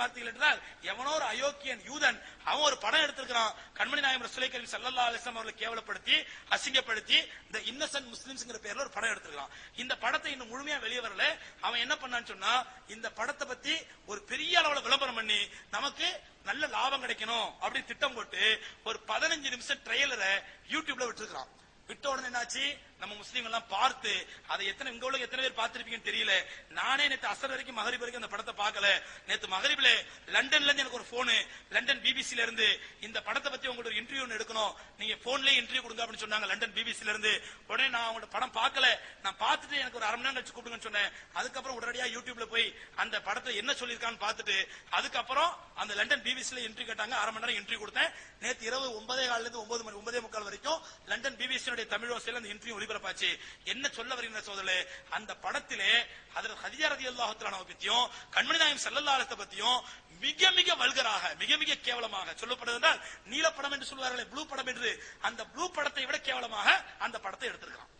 பார்த்தீர்கள் என்றால் எவனோ ஒரு அயோக்கியன் யூதன் அவன் ஒரு படம் எடுத்திருக்கிறான். கண்மணி நாயம் சிலை கல்வி சல்லல்லா அலிஸ்லாம் அவர்களை கேவலப்படுத்தி அசிங்கப்படுத்தி இந்த இன்னசென்ட் முஸ்லிம்ஸ்ங்கிற பேர்ல ஒரு படம் எடுத்திருக்கான் இந்த படத்தை இன்னும் முழுமையா வெளியே வரல. அவன் என்ன பண்ணான்னு சொன்னா இந்த படத்தை பத்தி ஒரு பெரிய அளவுல விளம்பரம் பண்ணி நமக்கு நல்ல லாபம் கிடைக்கணும் அப்படின்னு திட்டம் போட்டு ஒரு பதினஞ்சு நிமிஷம் ட்ரெய்லரை யூடியூப்ல விட்டுருக்கான் விட்ட உடனே என்னாச்சு? நம்ம முஸ்லீம் எல்லாம் பார்த்து அதை எத்தனை இங்க உள்ள எத்தனை பேர் பார்த்திருப்பீங்கன்னு தெரியல. நானே நேத்து அசர் வரைக்கும் மகரிப் வரைக்கும் அந்த படத்தை பார்க்கல. நேத்து மகரிப்ல லண்டன்ல இருந்து எனக்கு ஒரு போனு லண்டன் பிபிசில இருந்து இந்த படத்தை பத்தி உங்களுக்கு ஒரு இன்டர்வியூ எடுக்கணும். நீங்க போன்லயே இன்டர்வியூ கொடுங்க அப்படின்னு சொன்னாங்க லண்டன் பிபிசில இருந்து. உடனே நான் அவங்களோட படம் பார்க்கல. நான் பார்த்துட்டு எனக்கு ஒரு அரை மணி நேரம் கழிச்சு கூப்பிடுங்கன்னு சொன்னேன். அதுக்கப்புறம் உடனடியா யூடியூப்ல போய் அந்த படத்தை என்ன சொல்லியிருக்கான்னு பார்த்துட்டு அதுக்கப்புறம் அந்த லண்டன் பிபிசில இன்டர்வியூ கேட்டாங்க. அரை மணி நேரம் இன்டர்வியூ கொடுத்தேன். நேத்து இரவு ஒன்பதே காலில இருந்து ஒன்பது மணி ஒன்பதே முக்கால் வரைக்கும் லண்டன் பிபிசியுடைய தமிழ் ஓசையில அந்த இன்டர்வியூ ஒளிபரப்பாச்சு. என்ன சொல்ல வருகிற சோதரே அந்த படத்திலே அதில் ஹதியா ரதி அல்லாஹுத்தான பத்தியும் கண்மணி நாயம் செல்லல்லாரத்தை பத்தியும் மிக மிக வல்கராக மிக மிக கேவலமாக சொல்லப்படுது என்றால் நீலப்படம் என்று சொல்வார்களே ப்ளூ படம் என்று. அந்த ப்ளூ படத்தை விட கேவலமாக அந்த படத்தை எடுத்திருக்கலாம்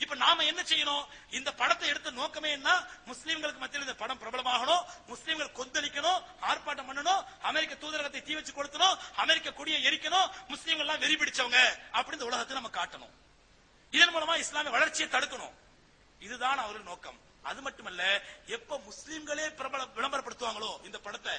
இப்ப நாம என்ன செய்யணும்? இந்த படத்தை எடுத்த நோக்கமே என்ன? முஸ்லீம்களுக்கு மத்தியில் இந்த படம் பிரபலமாகணும் முஸ்லீம்கள் கொந்தளிக்கணும் ஆர்ப்பாட்டம் பண்ணணும் அமெரிக்க தூதரகத்தை தீ வச்சு கொடுத்தணும் அமெரிக்க கொடியை எரிக்கணும் முஸ்லீம்கள் எல்லாம் வெறி பிடிச்சவங்க அப்படின்னு உலகத்தை நம்ம காட்டணும். இதன் மூலமா இஸ்லாமிய வளர்ச்சியை தடுக்கணும். இதுதான் அவர்கள் நோக்கம். அது மட்டுமல்ல எப்ப முஸ்லீம்களே பிரபல விளம்பரப்படுத்துவாங்களோ இந்த படத்தை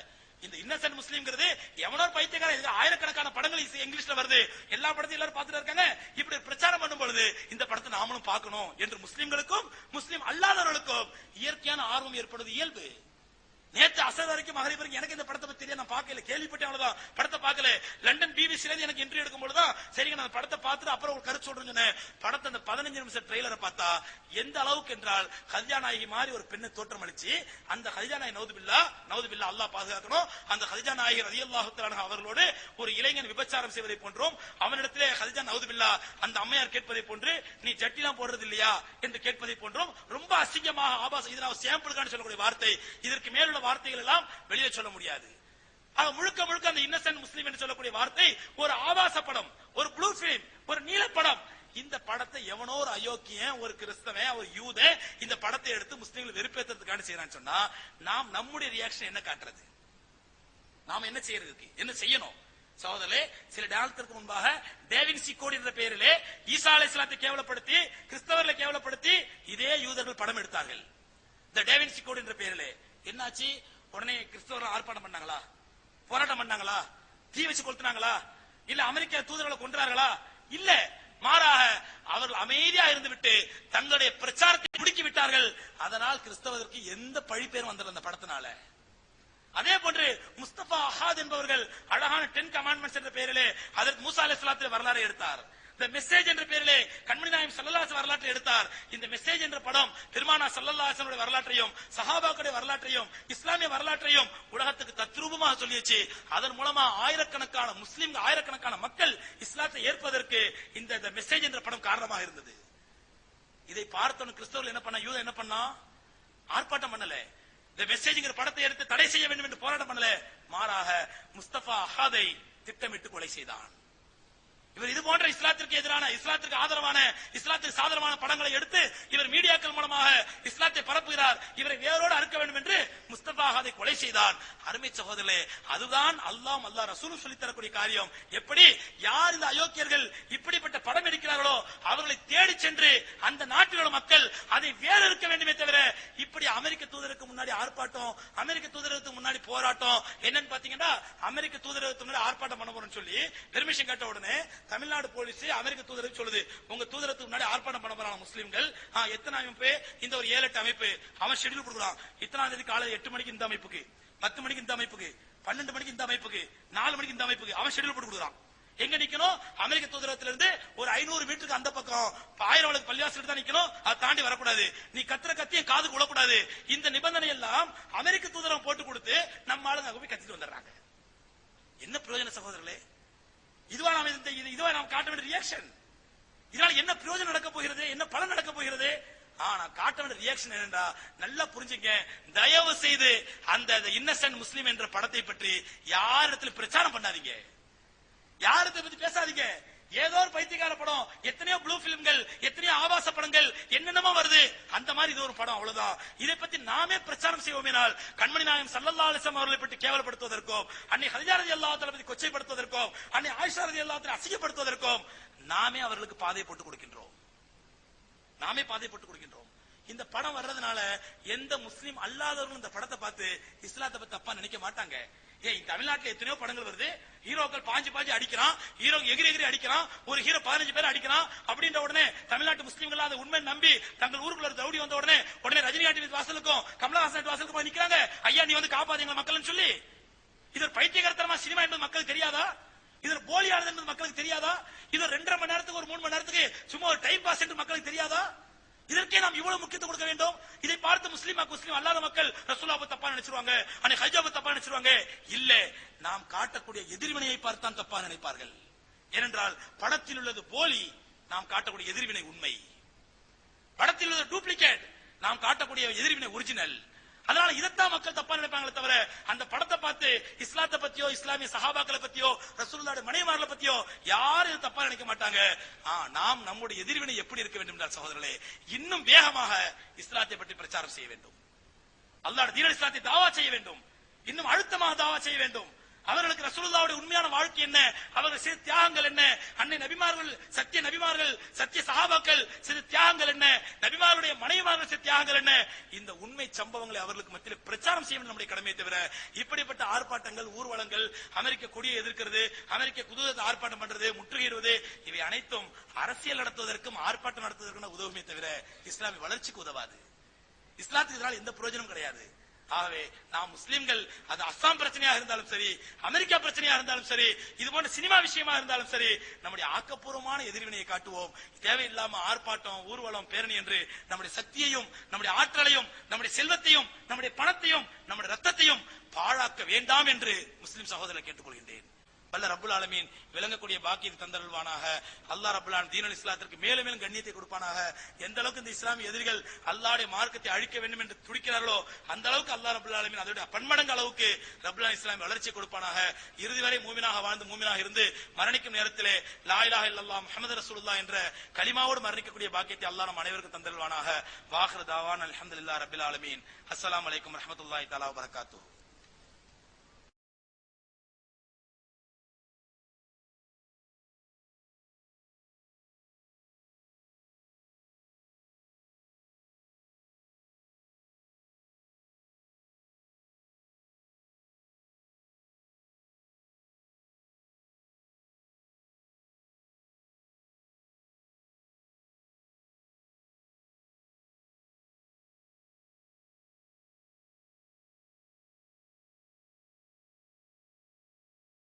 இந்த இன்னசென்ட் முஸ்லீம்ங்கிறது எவனோ ஒரு பைத்தியக்காரன் ஆயிரக்கணக்கான படங்கள் இங்கிலீஷ்ல வருது. எல்லா படத்தையும் எல்லாரும் பார்த்துட்டு இருக்காங்க. இப்படி பிரச்சாரம் பண்ணும் பொழுது இந்த படத்தை நாமளும் பார்க்கணும். என்று முஸ்லீம்களுக்கும் முஸ்லீம் அல்லாதவர்களுக்கும் இயற்கையான ஆர்வம் ஏற்படுவது இயல்பு. நேத்து அசர் வரைக்கும் மகளிர் வரைக்கும் எனக்கு இந்த படத்தை பத்தி நான் பார்க்கல. கேள்விப்பட்டேன் அவ்வளவுதான். படத்தை பார்க்கல. லண்டன் பிபிசில இருந்து எனக்கு இன்டர்வியூ எடுக்கும் போதுதான் சரிங்க நான் படத்தை பார்த்துட்டு அப்புறம் ஒரு கருத்து சொல்றேன் சொன்னேன். படத்தை அந்த பதினஞ்சு நிமிஷம் ட்ரெய்லரை பார்த்தா எந்த அளவுக்கு என்றால் கல்யாண நாயகி மாதிரி ஒரு பெண்ணை தோற்றம் அளிச்சு அந்த கல்யாண நாயகி நவுதுபில்லா நவுதுபில்லா அல்லாஹ் பாதுகாக்கணும். அந்த கல்யாண ரதி ரதியல்லாஹு அவர்களோடு ஒரு இளைஞன் விபச்சாரம் செய்வதை போன்றும். அவனிடத்திலே கல்யாண நவுதுபில்லா அந்த அம்மையார் கேட்பதை போன்று நீ ஜட்டிலாம் போடுறது இல்லையா? என்று கேட்பதை போன்றும். ரொம்ப அசிங்கமாக ஆபாசம் இது நான் சாம்பிளுக்கான சொல்லக்கூடிய வார்த்தை. இதற்கு மேலுள்ள வார்த்தைகள் எல்லாம் வெளியே சொல்ல முடியாது. ஆக முழுக்க முழுக்க அந்த இன்னசென்ட் முஸ்லீம் என்று சொல்லக்கூடிய வார்த்தை ஒரு ஆபாச படம் ஒரு ப்ளூ பிலிம் ஒரு நீல படம். இந்த படத்தை எவனோ ஒரு அயோக்கியன் ஒரு கிறிஸ்தவன் ஒரு யூத இந்த படத்தை எடுத்து முஸ்லீம்களை வெறுப்பேற்றதுக்கான செய்யறான்னு சொன்னா நாம் நம்முடைய ரியாக்ஷன் என்ன காட்டுறது? நாம் என்ன செய்யறதுக்கு என்ன செய்யணும்? சகோதரே சில நேரத்திற்கு முன்பாக டேவின் சி என்ற பெயரிலே ஈசா அலை இஸ்லாத்தை கேவலப்படுத்தி கிறிஸ்தவர்களை கேவலப்படுத்தி இதே யூதர்கள் படம் எடுத்தார்கள். இந்த டேவின் சி என்ற பெயரிலே என்னாச்சு? உடனே கிறிஸ்தவர்கள் ஆர்ப்பாட்டம் பண்ணாங்களா? போராட்டம் பண்ணாங்களா? தீ வச்சு கொளுத்துனாங்களா? இல்ல அமெரிக்க தூதர்களை கொன்றார்களா? இல்ல மாறாக அவர்கள் அமைதியா இருந்துவிட்டு தங்களுடைய பிரச்சாரத்தை முடுக்கி விட்டார்கள் அதனால் கிறிஸ்தவருக்கு எந்த பழிப்பேரும் வந்தது அந்த படத்தினால. அதே போன்று முஸ்தபா அஹாத் என்பவர்கள் அழகான டென் கமாண்ட்மெண்ட்ஸ் என்ற பெயரிலே அதற்கு மூசா அலைஹிஸ்ஸலாத்தின் வரலாறு எடுத்தார். இந்த மெசேஜ் என்ற பேரிலே கண்மணி நாயம் சல்லல்லாஹு வரலாற்றை எடுத்தார். இந்த மெசேஜ் என்ற படம் பெருமானா சல்லல்லாசனுடைய வரலாற்றையும் சஹாபாக்களுடைய வரலாற்றையும் இஸ்லாமிய வரலாற்றையும் உலகத்துக்கு தத்ரூபமாக சொல்லியச்சு. அதன் மூலமா ஆயிரக்கணக்கான முஸ்லிம் ஆயிரக்கணக்கான மக்கள் இஸ்லாத்தை ஏற்பதற்கு இந்த த மெசேஜ் என்ற படம் காரணமாக இருந்தது. இதை பார்த்தவன் கிறிஸ்தவர்கள் என்ன பண்ண யூதன் என்ன பண்ணா? ஆர்ப்பாட்டம் பண்ணல. இந்த மெசேஜ்ங்கிற படத்தை எடுத்து தடை செய்ய வேண்டும் என்று போராட்டம் பண்ணல. மாறாக முஸ்தபா அஹாதை திட்டமிட்டு கொலை செய்தான். இவர் இது போன்ற இஸ்லாத்திற்கு எதிரான இஸ்லாத்திற்கு ஆதரவான இஸ்லாத்திற்கு சாதகமான படங்களை எடுத்து இவர் மீடியாக்கள் மூலமாக இஸ்லாத்தை பரப்புகிறார். இவரை வேரோடு அறுக்க வேண்டும் என்று முஸ்தபா அதை கொலை செய்தான் அருமை சகோதரே அதுதான் அல்லாம் அல்லாஹ் ரசூலும் சொல்லித்தரக்கூடிய காரியம். எப்படி? யார் இந்த அயோக்கியர்கள் இப்படிப்பட்ட படம் எடுக்கிறார்களோ அவர்களை தேடி சென்று அந்த நாட்டில் உள்ள மக்கள் அதை வேற இருக்க வேண்டுமே தவிர இப்படி அமெரிக்க தூதருக்கு முன்னாடி ஆர்ப்பாட்டம் அமெரிக்க தூதரகத்துக்கு முன்னாடி போராட்டம் என்னன்னு பாத்தீங்கன்னா அமெரிக்க தூதரகத்துக்கு முன்னாடி ஆர்ப்பாட்டம் பண்ண போறோம்னு சொல்லி பெர்மிஷன் கேட்ட உடனே தமிழ்நாடு போலீஸ் அமெரிக்க தூதரகம் சொல்லுது. உங்க தூதரத்துக்கு முன்னாடி ஆர்ப்பாட்டம் பண்ண போறாங்க முஸ்லீம்கள். எத்தனை அமைப்பு இந்த ஒரு ஏழு எட்டு அமைப்பு? அவன் ஷெட்யூல் கொடுக்குறான். இத்தனாம் தேதி காலையில் எட்டு மணிக்கு இந்த அமைப்புக்கு பத்து மணிக்கு இந்த அமைப்புக்கு பன்னெண்டு மணிக்கு இந்த அமைப்புக்கு நாலு மணிக்கு இந்த அமைப்புக்கு அவன் ஷெட்யூல் போட்டு கொடுக்குறான். எங்க நிக்கணும்? அமெரிக்க தூதரகத்துல இருந்து ஒரு ஐநூறு மீட்டருக்கு அந்த பக்கம். ஆயிரம் வழக்கு பள்ளிவாசல் தான் நிக்கணும். அதை தாண்டி வரக்கூடாது. நீ கத்துற கத்திய காது விடக்கூடாது இந்த நிபந்தனை எல்லாம் அமெரிக்க தூதரம் போட்டு கொடுத்து நம்ம ஆளுங்க போய் கத்திட்டு வந்துடுறாங்க என்ன பிரயோஜன சகோதரர்களே இதுவா நாம் இந்த இது இதுவா நாம் காட்ட வேண்டிய ரியாக்ஷன் இதனால என்ன பிரயோஜனம் நடக்க போகிறது? என்ன பலன் நடக்க போகிறது? ஆனா காட்ட வேண்டிய ரியாக்ஷன் என்னடா நல்லா புரிஞ்சுங்க. தயவு செய்து அந்த இன்னசென்ட் முஸ்லீம் என்ற படத்தை பற்றி யாரிடத்தில் பிரச்சாரம் பண்ணாதீங்க. யாரிடத்தை பத்தி பேசாதீங்க. ஏதோ ஒரு பைத்தியக்கார படம் எத்தனையோ ப்ளூ பிலிம்கள் எத்தனையோ ஆபாச படங்கள் என்னென்னமோ வருது. அந்த மாதிரி இது ஒரு படம் அவ்வளவுதான். இதை பத்தி நாமே பிரச்சாரம் செய்வோமேனால் கண்மணி நாயகம் சல்லல்லா அலிசம் அவர்களை பற்றி கேவலப்படுத்துவதற்கும் அன்னை ஹரிஜாரதி ரதி பத்தி கொச்சைப்படுத்துவதற்கும் அன்னை ஆயிஷா ரதி அசிங்கப்படுத்துவதற்கும் நாமே அவர்களுக்கு பாதை போட்டு கொடுக்கின்றோம். நாமே பாதை போட்டு கொடுக்கின்றோம். இந்த படம் வர்றதுனால எந்த முஸ்லீம் அல்லாதவர்களும் இந்த படத்தை பார்த்து இஸ்லாத்தை பத்தி தப்பா நினைக்க மாட்டாங்க. ஏய் தமிழ்நாட்டுல எத்தனையோ படங்கள் வருது. ஹீரோக்கள் பாஞ்சு பாஞ்சு அடிக்கிறான். ஹீரோ எகிரி எகிரி அடிக்கிறான். ஒரு ஹீரோ பதினஞ்சு பேர் அடிக்கிறான். அப்படின்ற உடனே தமிழ்நாட்டு முஸ்லீம்கள் அதை உண்மை நம்பி தங்கள் ஊருக்குள்ள ஒரு தௌடி வந்த உடனே உடனே ரஜினிகாந்த் வாசலுக்கும் கமலஹாசன் வாசலுக்கும் போய் நிக்கிறாங்க. ஐயா நீ வந்து காப்பாதீங்க மக்கள்னு சொல்லி. இது ஒரு பைத்தியகரத்தனமா சினிமா என்பது மக்களுக்கு தெரியாதா? இது ஒரு போலியானது என்பது மக்களுக்கு தெரியாதா? இது ஒரு ரெண்டரை மணி நேரத்துக்கு ஒரு மூணு மணி நேரத்துக்கு சும்மா ஒரு டைம் பாஸ் என்று மக்களுக்கு தெரியாதா? இதற்கே நாம் இவ்வளவு முக்கியத்துவம் கொடுக்க வேண்டும். இதை பார்த்து முஸ்லீம் முஸ்லீம் அல்லாத மக்கள் ரசூலாவை தப்பா நினைச்சிருவாங்க அன்னை ஹஜாபை தப்பா நினைச்சிருவாங்க. இல்ல நாம் காட்டக்கூடிய எதிர்வினையை பார்த்தான் தப்பா நினைப்பார்கள். ஏனென்றால் படத்தில் உள்ளது போலி நாம் காட்டக்கூடிய எதிர்வினை உண்மை. படத்தில் உள்ளது டூப்ளிகேட் நாம் காட்டக்கூடிய எதிர்வினை ஒரிஜினல் அதனால இதைத்தான் மக்கள் தப்பா நினைப்பாங்களே தவிர அந்த படத்தை பார்த்து இஸ்லாத்தை பத்தியோ இஸ்லாமிய சஹாபாக்களை பத்தியோ ரசூலுல்லாஹி மனைவார்களை பத்தியோ யாரும் இது தப்பா நினைக்க மாட்டாங்க. நாம் நம்முடைய எதிர்வினை எப்படி இருக்க வேண்டும் என்றால் சகோதரர்களே இன்னும் வேகமாக இஸ்லாத்தை பற்றி பிரச்சாரம் செய்ய வேண்டும். அல்லாட தீன இஸ்லாத்தை தாவா செய்ய வேண்டும். இன்னும் அழுத்தமாக தாவா செய்ய வேண்டும். அவர்களுக்கு ரசூலுல்லாவுடைய உண்மையான வாழ்க்கை என்ன? அவர்கள் சிறு தியாகங்கள் என்ன? அன்னை நபிமார்கள் சத்திய நபிமார்கள் சத்திய சகாபாக்கள் சிறு தியாகங்கள் என்ன? நபிமாருடைய மனைவிமார்கள் சிறு தியாகங்கள் என்ன? இந்த உண்மை சம்பவங்களை அவர்களுக்கு மத்தியில் பிரச்சாரம் செய்ய நம்முடைய கடமையை தவிர இப்படிப்பட்ட ஆர்ப்பாட்டங்கள் ஊர்வலங்கள் அமெரிக்க கொடியை எதிர்க்கிறது அமெரிக்க குதூகத்தை ஆர்ப்பாட்டம் பண்றது முற்றுகையிடுவது இவை அனைத்தும் அரசியல் நடத்துவதற்கும் ஆர்ப்பாட்டம் நடத்துவதற்கும் உதவுமே தவிர இஸ்லாமிய வளர்ச்சிக்கு உதவாது. இஸ்லாத்துக்கு இதனால் எந்த பிரயோஜனம் கிடையாது. ஆகவே நாம் முஸ்லிம்கள் அது அஸ்ஸாம் பிரச்சனையா இருந்தாலும் சரி அமெரிக்கா பிரச்சனையா இருந்தாலும் சரி இது போன்ற சினிமா விஷயமா இருந்தாலும் சரி நம்முடைய ஆக்கப்பூர்வமான எதிர்வினையை காட்டுவோம். தேவையில்லாம ஆர்ப்பாட்டம் ஊர்வலம் பேரணி என்று நம்முடைய சக்தியையும் நம்முடைய ஆற்றலையும் நம்முடைய செல்வத்தையும் நம்முடைய பணத்தையும் நம்முடைய ரத்தத்தையும் பாழாக்க வேண்டாம் என்று முஸ்லிம் சகோதரர் கேட்டுக்கொள்கின்றேன். வல்ல ரபுல் ஆலமீன் விளங்கக்கூடிய பாக்கியத்தை தந்தருள்வானாக. அல்லாஹ் ரபுல்லான் தீனல் இஸ்லாத்திற்கு மேலும் மேலும் கண்ணியத்தை கொடுப்பானாக. எந்த அளவுக்கு இந்த இஸ்லாமிய எதிரிகள் அல்லாடைய மார்க்கத்தை அழிக்க வேண்டும் என்று துடிக்கிறார்களோ அந்த அளவுக்கு அல்லாஹ் ரப்புல் ஆலமீன் அதோட பன்மடங்கு அளவுக்கு ரபுல்லான் ஆலமீன் வளர்ச்சி கொடுப்பானாக. இறுதி வரை மூமினாக வாழ்ந்து மூமினாக இருந்து மரணிக்கும் நேரத்திலே லா இல்லல்லா முகமது முஹம்மது என்ற கலிமாவோடு மரணிக்கக்கூடிய பாக்கியத்தை அல்லாஹ் நம் அனைவருக்கும் தந்தருள்வானாக. வாஹர் தாவான் அல்ஹம்துலில்லாஹ் ரப்பில் ஆலமீன். அஸ்லாம் வலைக்கம் வரஹ்மத்துல்லாஹி தாலா வரகாத்தூ